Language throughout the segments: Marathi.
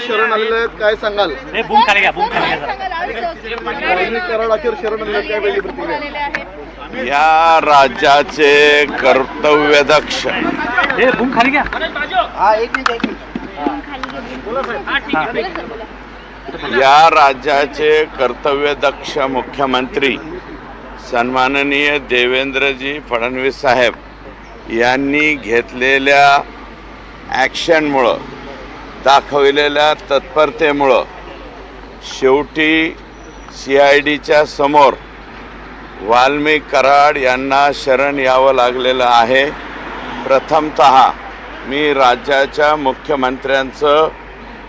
शरण आलेले आहेत. काय सांगाल? हे बूम खाली घ्या बूम खाली घ्या. जरा. वाल्मिक कराड अखेर शरण आलेले आहेत, काय वेगळी प्रतिक्रिया? या राज्याचे कर्तव्यदक्ष हे बूम खाली घ्या. या राज्याचे कर्तव्यदक्ष मुख्यमंत्री सन्माननीय देवेंद्रजी फडणवीस साहेब. यांनी घेतलेल्या ॲक्शनमुळं दाखवलेल्या तत्परतेमुळं शेवटी सी आय डीच्या समोर वाल्मिक कराड यांना शरण यावं लागलेलं आहे. प्रथमत मी राज्याच्या मुख्यमंत्र्यांचं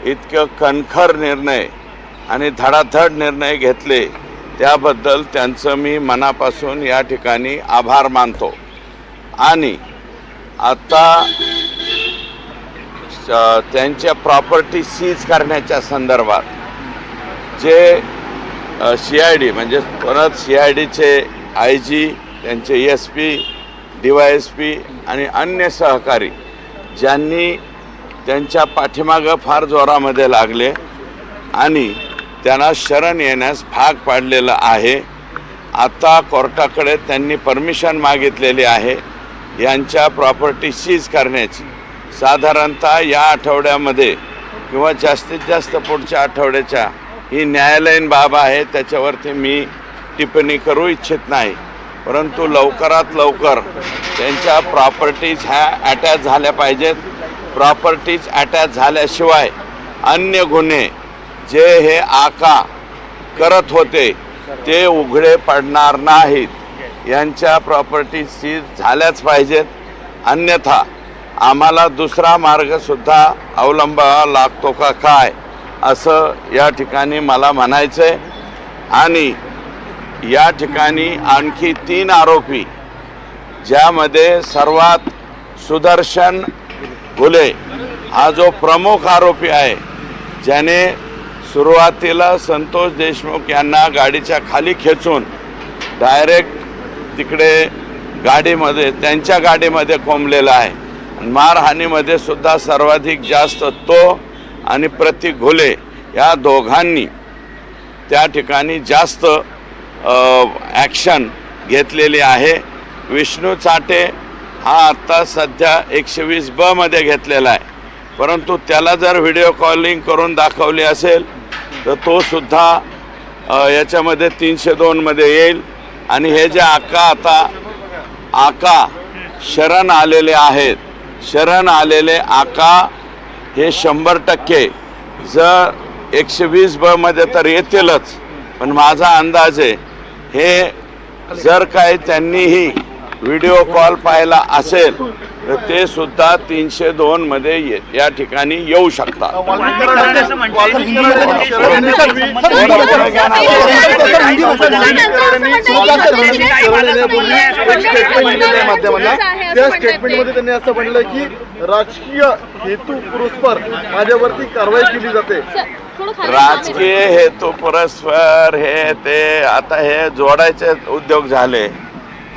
इतकं कणखर निर्णय आणि धडाधड निर्णय घेतले त्याबद्दल त्यांचं मी मनापासून या ठिकाणी आभार मानतो. आणि आता स- त्यांच्या प्रॉपर्टी सीज करण्याच्या संदर्भात जे सी आय डी म्हणजे परत सी आय डीचे आय जी त्यांचे S P D Y S P आणि अन्य सहकारी ज्यांनी त्यांच्या पाठीमागं फार जोरामध्ये लागले आणि त्यांना शरण येण्यास भाग पाडलेलं आहे. आता कोर्टाकडे त्यांनी परमिशन मागितलेली आहे. यांच्या प्रॉपर्टी सीज करण्याची. साधारणतः या आठवड्यामध्ये किंवा जास्तीत जास्त पुढच्या आठवड्याच्या ही न्यायालयीन बाब आहे त्याच्यावरती मी टिप्पणी करू इच्छित नाही. परंतु लवकरात लवकर त्यांच्या प्रॉपर्टीज ह्या अटॅच झाल्या पाहिजेत. प्रॉपर्टीज अटॅच झाल्याशिवाय अन्य गुन्हे जे हे आका करत होते ते उघडे पडणार नाहीत. यांच्या प्रॉपर्टी सीज झाल्याच पाहिजेत. अन्यथा आम्हाला दुसरा मार्गसुद्धा अवलंबावा लागतो का काय? असं या ठिकाणी मला म्हणायचं आहे आणि या ठिकाणी आणखी तीन आरोपी ज्यामध्ये सर्वात सुदर्शन घुले हा जो प्रमुख आरोपी आहे ज्याने सुरुवातीला संतोष देशमुख यांना गाडीच्या खाली खेचून डायरेक्ट तिकडे गाडीमध्ये त्यांच्या गाडीमध्ये कोंबलेला आहे. मारहाणीमध्ये सुद्धा सर्वाधिक जास्त तो आणि प्रतीक घुले या दोघांनी त्या ठिकाणी जास्त ॲक्शन घेतलेली आहे. विष्णू चाटे हा आत्ता सध्या एकशे वीस बमध्ये घेतलेला आहे. परंतु त्याला जर व्हिडिओ कॉलिंग करून दाखवली असेल तर तो सुद्धा याच्यामध्ये तीनशे दोनमध्ये येईल. आणि हे जे आका आता आका शरण आलेले आहेत. शरण आलेले आका हे शंभर टक्के. जर एकशे वीस बमध्ये तर येतीलच. पण माझा अंदाज आहे हे जर काय त्यांनीही व्हिडिओ कॉल पाहिला असेल तर ते सुद्धा तीनशे दोन मध्ये ये- या ठिकाणी येऊ शकतात. त्या स्टेटमेंटमध्ये त्यांनी असं म्हणलं की राजकीय हेतू पुरस्पर माझ्यावरती कारवाई केली जाते. राजकीय हेतू परस्पर हे ते आता हे जोडायचे उद्योग झाले.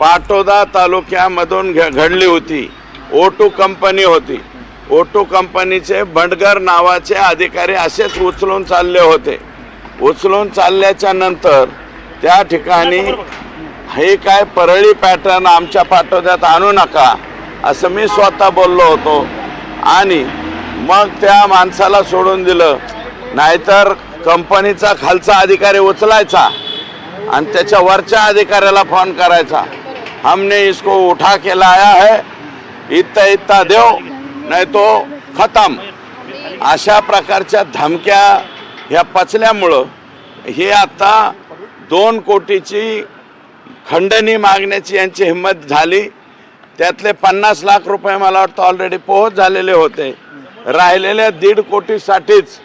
पाटोदा तालुक्यामधून घ घडली होती. ओटू कंपनी होती. ओटू कंपनीचे भंडगर नावाचे अधिकारी असेच उचलून चालले होते. उचलून चालल्याच्या नंतर त्या ठिकाणी हे काय परळी पॅटर्न आमच्या पाठोद्यात आणू नका असं मी स्वतः बोललो होतो. आणि मग त्या माणसाला सोडून दिलं. नाहीतर कंपनीचा खालचा अधिकारी उचलायचा आणि त्याच्या वरच्या अधिकाऱ्याला फोन करायचा. हमने इसको उठा के लाया है। इतना इतना देव नाही तो खतम। अशा प्रकारच्या धमक्या ह्या पचल्यामुळं हे आता दोन कोटीची खंडणी मागण्याची यांची हिंमत झाली. त्यातले पन्नास लाख रुपये मला वाटतं ऑलरेडी पोहोच झालेले होते. राहिलेल्या दीड कोटीसाठीच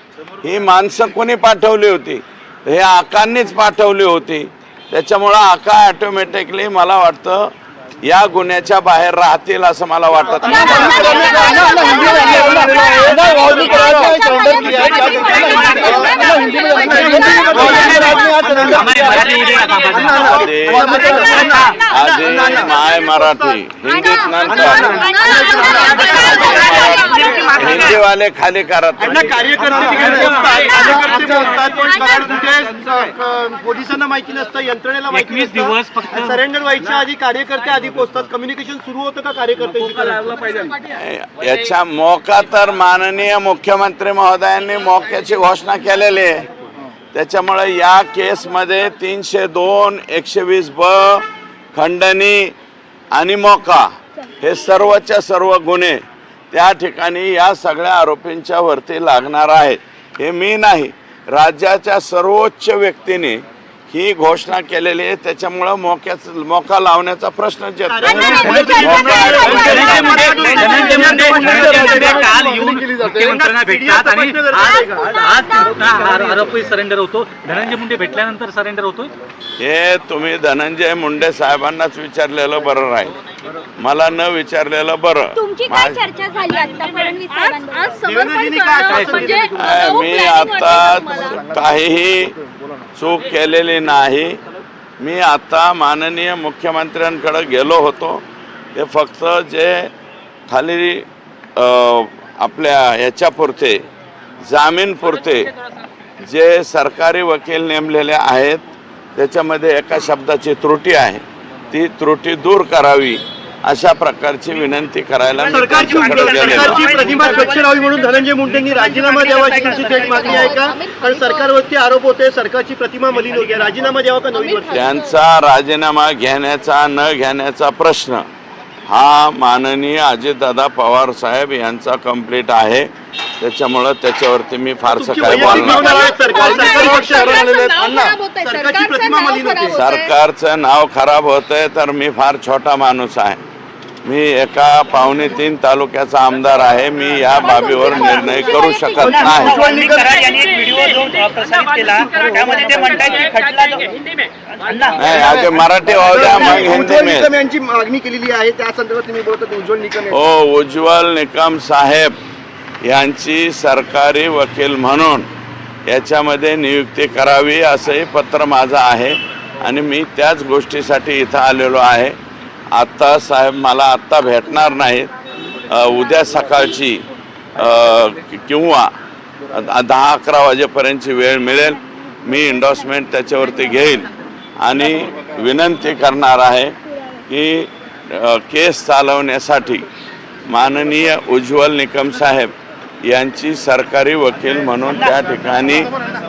ही माणसं कोणी पाठवली होती? हे आकांनीच पाठवली होती. त्याच्यामुळं आका ॲटोमॅटिकली मला वाटतं या गुन्ह्याच्या बाहेर राहतील असं मला वाटत. नाही हमारी मराठी ईडी का काम आधी माय मराठी हिंदीत नंतर हिंदीवाले खाली करत पोलिसांना माहिती नसतं यंत्रणेला माहिती दिवस फक्त- सरेंडर व्हायच्या आधी कार्यकर्ते आधी पोहोचतात कम्युनिकेशन सुरू होतं का कार्यकर्त्यांची याच्या मोका तर माननीय मुख्यमंत्री महोदयांनी मोक्याची घोषणा केलेली आहे. त्याच्यामुळे या केसमध्ये तीनशे दोन एकशे वीस ब खंडणी आणि मोका हे सर्वच्या सर्व गुन्हे त्या ठिकाणी या सगळ्या आरोपींच्या वरती लागणार आहेत. हे मी नाही राज्याच्या सर्वोच्च व्यक्तीने ही घोषणा केलेली आहे त्याच्यामुळं मोक्याच मोका लावण्याचा प्रश्नच येत नाही. धनंजय मुंडे धनंजय मुंडे धनंजय मुंडे काल येऊन मुख्यमंत्र्यांना भेटतात आणि आज आज त्यांचा आरो- आरोपी सरेंडर होतो धनंजय मुंडे भेटल्यानंतर सरेंडर होतोय हे तुम्ही धनंजय मुंडे साहेबांनाच विचारलेलं बरं राहील मला न विचारलेलं बरं तुमची काय मा- चर्चा झाली आता फडणवीस साहेबांबरोबर? आज देवेंद्रजींनी काय आश्वासन म्हणजे मी आता तुम्हाला? काहीही चूक केलेली नाही. मी आता माननीय मुख्यमंत्र्यांकडे गेलो होतो. ते फक्त जे खाली आपल्या ह्याच्यापुरते जामीनपुरते जे सरकारी वकील नेमलेले आहेत त्याच्यामध्ये एका शब्दाची त्रुटी आहे. ती त्रुटी दूर करावी. अशा प्रकारची विनंती करायला सरकारची प्रतिमा स्वच्छ राहावी म्हणून धनंजय मुंडेंनी राजीनामा द्यावा थेट मागणी आहे का? कारण सरकारवरती आरोप होते सरकारची प्रतिमा मलिन होती. राजीनामा द्यावा का नवीन त्यांचा राजीनामा घेण्याचा न घेण्याचा प्रश्न हा माननीय अजितदादा पवार साहेब यांचा कंप्लीट आहे. त्याच्यामुळं त्याच्यावरती मी फारसं काय बोलणार. सरकारचं नाव खराब होतंय तर मी फार छोटा माणूस आहे. मी एका पावणे तीन तालुक्याचा आमदार आहे. मी या बाबीवर निर्णय करू शकत नाही. वाल्मिक कराड यांनी एक व्हिडिओ जो अ, प्रसारित केला त्यामध्ये ते म्हणतात की खटला जो अण्णा. नाही मराठी यांची मागणी केलेली आहे त्या संदर्भात तुम्ही बोलत होते उज्ज्वल निकम यांची. हो उज्ज्वल निकम साहेब यांची सरकारी वकील म्हणून याच्यामध्ये नियुक्ती करावी असंही पत्र माझं आहे. आणि मी त्याच गोष्टीसाठी इथं आलेलो आहे. आत्ता साहेब मला आत्ता भेटणार नाहीत. उद्या सकाळची किंवा दहा अकरा वाजेपर्यंतची वेळ मिळेल. मी इंडॉसमेंट त्याच्यावरती घेईल आणि विनंती करणार आहे की केस चालवण्यासाठी माननीय उज्ज्वल निकम साहेब यांची सरकारी वकील म्हणून त्या ठिकाणी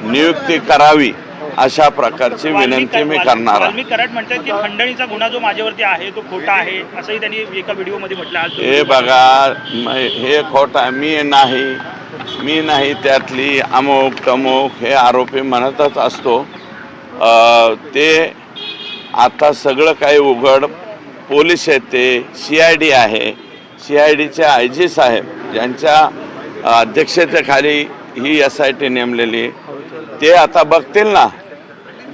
नियुक्ती करावी. अशा प्रकारची विनंती मी करणार आहे. खंडणीचा गुन्हा जो माझ्यावरती आहे तो खोटा आहे असंही त्यांनी एका व्हिडिओमध्ये म्हटलं हे बघा हे खोट आहे. मी नाही. मी नाही त्यातली अमुक तमुक हे आरोपी म्हणतच असतो. ते आता सगळं काही उघड. पोलीस आहेत ते. सी आय डी आहे. सी आय डीचे आय जी साहेब ज्यांच्या अध्यक्षतेखाली ही एस आय टी नेमलेली ते आता बघतील ना.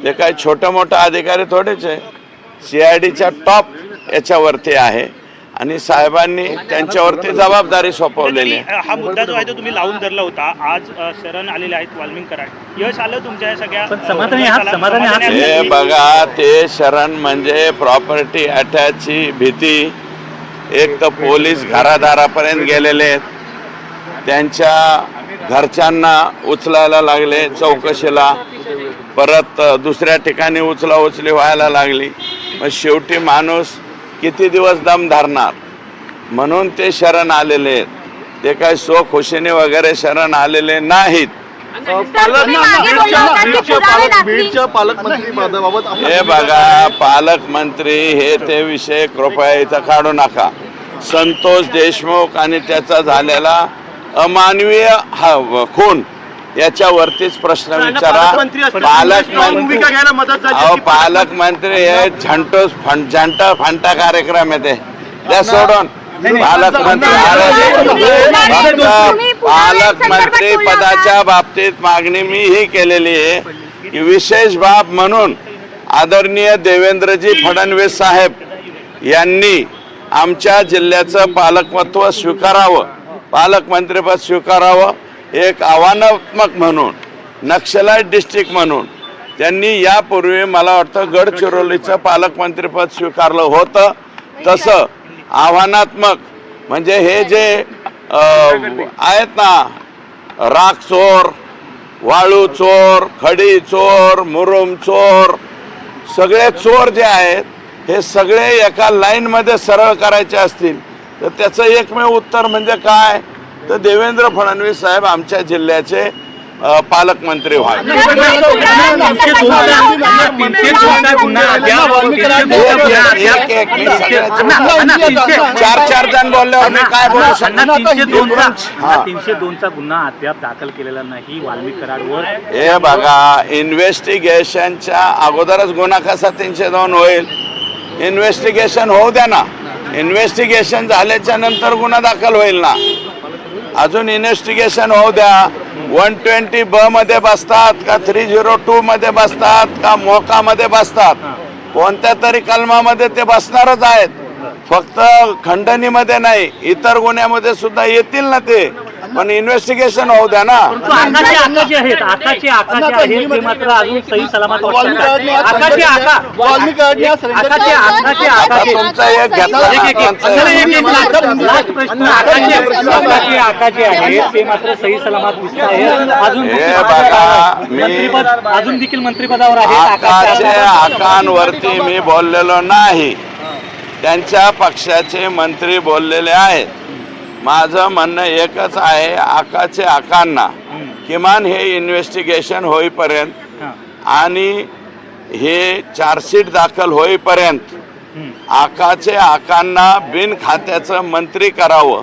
ते काही छोटं मोठं अधिकारी थोडेच आहे. सी आय डीच्या टॉप याच्यावरती आहे. आणि साहेबांनी त्यांच्यावरती जबाबदारी सोपवलेली आहे. हा मुद्दा जो आहे तो तुम्ही लावून धरला होता. आज शरण आलेले आहेत वाल्मिक कराड यश आलं तुमच्या या सगळ्या पण समाधानी आहात? समाधानी आहात? हे बघा ते शरण म्हणजे प्रॉपर्टी अटॅचची भीती. एक तर पोलीस घरादारापर्यंत गेलेले आहेत. त्यांच्या घरच्यांना उचलायला लागले चौकशीला. परत दुसऱ्या ठिकाणी उचला उचली व्हायला लागली. मग शेवटी माणूस किती दिवस दम धरणार? म्हणून ते शरण आलेले आहेत. ते काय सो खुशीने वगैरे शरण आलेले नाहीत. पालक हे बघा पालकमंत्री हे ते विषय कृपया इथं काढू नका. संतोष देशमुख आणि त्याचा झालेला अमानवीय हा खून याच्यावरतीच प्रश्न विचारा. पालकमंत्री अहो. पालकमंत्री हे झंटो झंट फंटा कार्यक्रम आहे ते. द्या सोडून. पालकमंत्री फक्त पालकमंत्री पदाच्या बाबतीत मागणी मी ही केलेली आहे की विशेष बाब म्हणून आदरणीय देवेंद्रजी फडणवीस साहेब यांनी आमच्या जिल्ह्याचं पालकत्व स्वीकारावं. पालकमंत्रीपद स्वीकारावं एक आव्हानात्मक म्हणून नक्षलाईट डिस्ट्रिक्ट म्हणून. त्यांनी यापूर्वी मला वाटतं गडचिरोलीचं पालकमंत्रीपद स्वीकारलं होतं. तसं आव्हानात्मक म्हणजे हे जे आहेत ना राख चोर वाळू चोर खडी चोर मुरुम चोर सगळे चोर जे आहेत हे सगळे एका लाईनमध्ये सरळ करायचे असतील. तर त्याचं एकमेव उत्तर म्हणजे काय तर देवेंद्र फडणवीस साहेब आमच्या जिल्ह्याचे पालकमंत्री व्हावे चार चार जण बोलल्यावर मी काय बोलू अण्णा, तीनशे दोनचा हा. तीनशे दोनचा गुन्हा अद्याप दाखल केलेला नाही वाल्मिक कराडवर हे बघा इन्व्हेस्टिगेशनच्या अगोदरच गुन्हा कसा तीनशे दोन होईल इन्व्हेस्टिगेशन होऊ द्या ना इन्व्हेस्टिगेशन झाल्याच्यानंतर गुन्हा दाखल होईल ना? अजून इन्व्हेस्टिगेशन होऊ द्या. वन ट्वेंटी ब मध्ये बसतात का थ्री झिरो टू मध्ये बसतात का मोकामध्ये बसतात? कोणत्या तरी कलमामध्ये ते बसणारच आहेत. फक्त खंडणीमध्ये नाही इतर गुन्ह्यामध्ये सुद्धा येतील ना ते? पण इन्व्हेस्टिगेशन होऊ द्या ना परंतु आकाशे आकाशे आहेत आकाशे आकाशे आहेत ते मात्र अजून सही सलामत वाटतात आकाशे आका आकाशे. आकाशे आकाशे तुमचा एक लास्ट- प्रश्न आकाशे आकाशे आकाशे आहेत ते मात्र सही सलामत दिसत अजून हे देखील बघा, मी- मंत्रिपद अजून देखील मंत्रिपदावर आहेत आकाशे आकाशे आकांवरती मी बोललेलो नाही त्यांच्या पक्षाचे मंत्री बोललेले आहेत माझं म्हणणं एकच आहे आकाचे आकांना किमान हे इन्व्हेस्टिगेशन होईपर्यंत. आणि हे चार्जशीट दाखल होईपर्यंत आकाचे आकांना बिन खात्याचं मंत्री करावं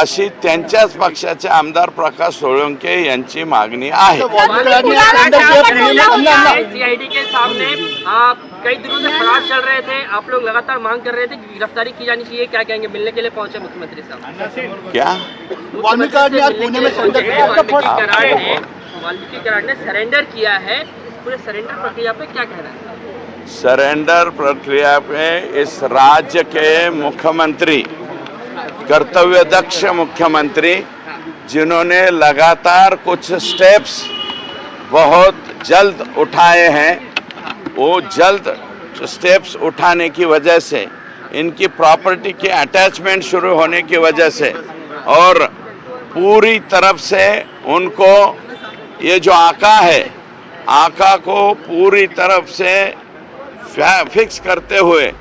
अशी त्यांच्याच पक्षाचे आमदार प्रकाश सोळंके यांची मागणी आहे. वाल्मिक आडणी आज surrender केलं. अण्णा, अण्णा, अण्णा. सीआईडी के सामने आप कई दिनों से फरार चल रहे थे। आप लोग लगातार मांग कर रहे थे कि गिरफ्तारी की जानी चाहिए। क्या कहेंगे? मिलने के लिए पहुंचे मुख्यमंत्री साहब। क्या? वाल्मिक आडणी आज पुणे में surrender किया. वाल्मीकि कराड़ ने वाल्मीकि कराड़ ने सरेंडर किया है। पूरे सरेंडर प्रक्रिया पे क्या कहना है? सरेंडर प्रक्रिया पे इस राज्य के मुख्यमंत्री कर्तव्य दक्ष मुख्यमंत्री, जिन्होंने लगातार कुछ स्टेप्स बहुत जल्द उठाए हैं, वो जल्द स्टेप्स उठाने की वजह से, इनकी प्रॉपर्टी के अटैचमेंट शुरू होने की वजह से, और पूरी तरफ़ से उनको ये जो आका है, आका को पूरी तरफ़ से फिक्स करते हुए